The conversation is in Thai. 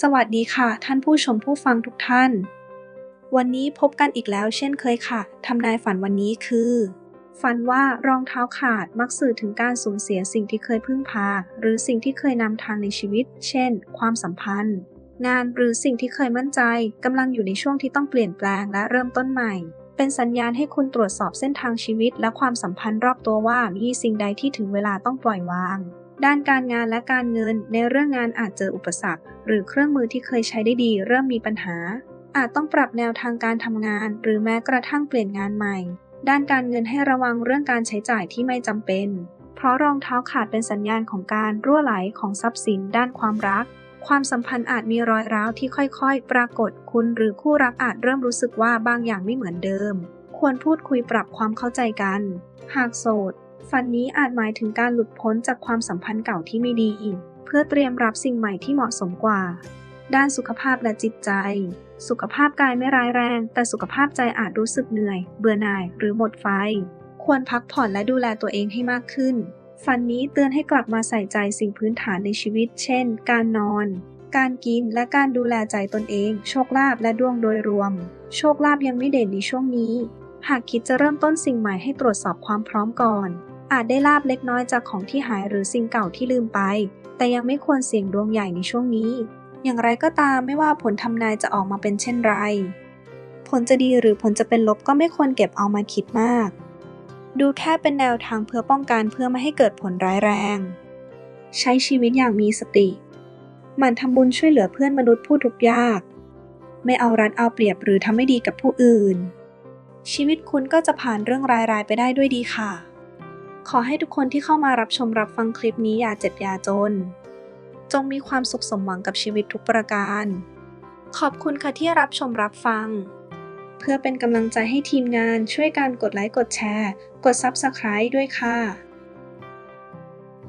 สวัสดีค่ะ ท่านผู้ชมผู้ฟังทุกท่าน วันนี้พบกันอีกแล้วเช่นเคยค่ะทำนายฝันวันนี้คือ ฝันว่ารองเท้าขาดมักสื่อถึงการสูญเสียสิ่งที่เคยพึ่งพา หรือสิ่งที่เคยนำทางในชีวิต เช่น ความสัมพันธ์ งานหรือสิ่งที่เคยมั่นใจกำลังอยู่ในช่วงที่ต้องเปลี่ยนแปลงและเริ่มต้นใหม่ เป็นสัญญาณให้คุณตรวจสอบเส้นทางชีวิต และความสัมพันธ์รอบตัวว่ามีสิ่งใดที่ถึงเวลาต้องปล่อยวาง ด้านการงานและการเงินในเรื่องงานอาจเจออุปสรรค หรือเครื่องมือที่เคยใช้ได้ดี เริ่มมีปัญหา อาจต้องปรับแนวทางการทำงาน หรือแม้กระทั่งเปลี่ยนงานใหม่ ด้านการเงินให้ระวังเรื่องการใช้จ่ายที่ไม่จำเป็น เพราะรองเท้าขาดเป็นสัญญาณของการรั่วไหลของทรัพย์สิน ด้านความรัก ความสัมพันธ์อาจมีรอยร้าวที่ค่อยๆ ปรากฏคุณหรือคู่รักอาจเริ่มรู้สึกว่าบางอย่างไม่เหมือนเดิม ควรพูดคุยปรับความเข้าใจกัน หากโสด ฝันนี้อาจหมายถึงการหลุดพ้นจากความสัมพันธ์เก่าที่ไม่ดีอีก เพื่อเตรียมรับสิ่งใหม่ที่เหมาะสมกว่า ด้านสุขภาพและจิตใจ สุขภาพกายไม่ร้ายแรง แต่สุขภาพใจอาจรู้สึกเหนื่อย เบื่อหน่ายหรือหมดไฟ ควรพักผ่อนและดูแลตัวเองให้มากขึ้น ฝันนี้เตือนให้กลับมาใส่ใจสิ่งพื้นฐานในชีวิต เช่น การนอน การกินและการดูแลใจตนเอง โชคลาภและดวงโดยรวม โชคลาภยังไม่เด่นในช่วงนี้ หากคิดจะเริ่มต้นสิ่งใหม่ให้ตรวจสอบความพร้อมก่อน อาจได้ลาบเล็กน้อยจากของที่หายหรือสิ่งเก่าที่ลืมไป แต่ยังไม่ควรเสี่ยงดวงใหญ่ในช่วงนี้ อย่างไรก็ตามไม่ว่าผลทำนายจะออกมาเป็นเช่นไร ผลจะดีหรือผลจะเป็นลบก็ไม่ควรเก็บเอามาคิดมาก ดูแค่เป็นแนวทางเพื่อป้องกันเพื่อไม่ให้เกิดผลร้ายแรง ใช้ชีวิตอย่างมีสติหมั่นทำบุญช่วยเหลือเพื่อนมนุษย์ผู้ทุกข์ยาก ไม่เอารัดเอาเปรียบหรือทำไม่ดีกับผู้อื่น ชีวิตคุณก็จะผ่านเรื่องร้ายๆไปได้ด้วยดีค่ะ ขอให้ทุกคนที่เข้ามารับชมรับฟังคลิปนี้อย่าเจ็บอย่าจน จงมีความสุขสมหวังกับชีวิตทุกประการ ขอบคุณค่ะที่รับชมรับฟัง เพื่อเป็นกำลังใจให้ทีมงานช่วยการกดไลค์กดแชร์ กด Subscribe ด้วยค่ะ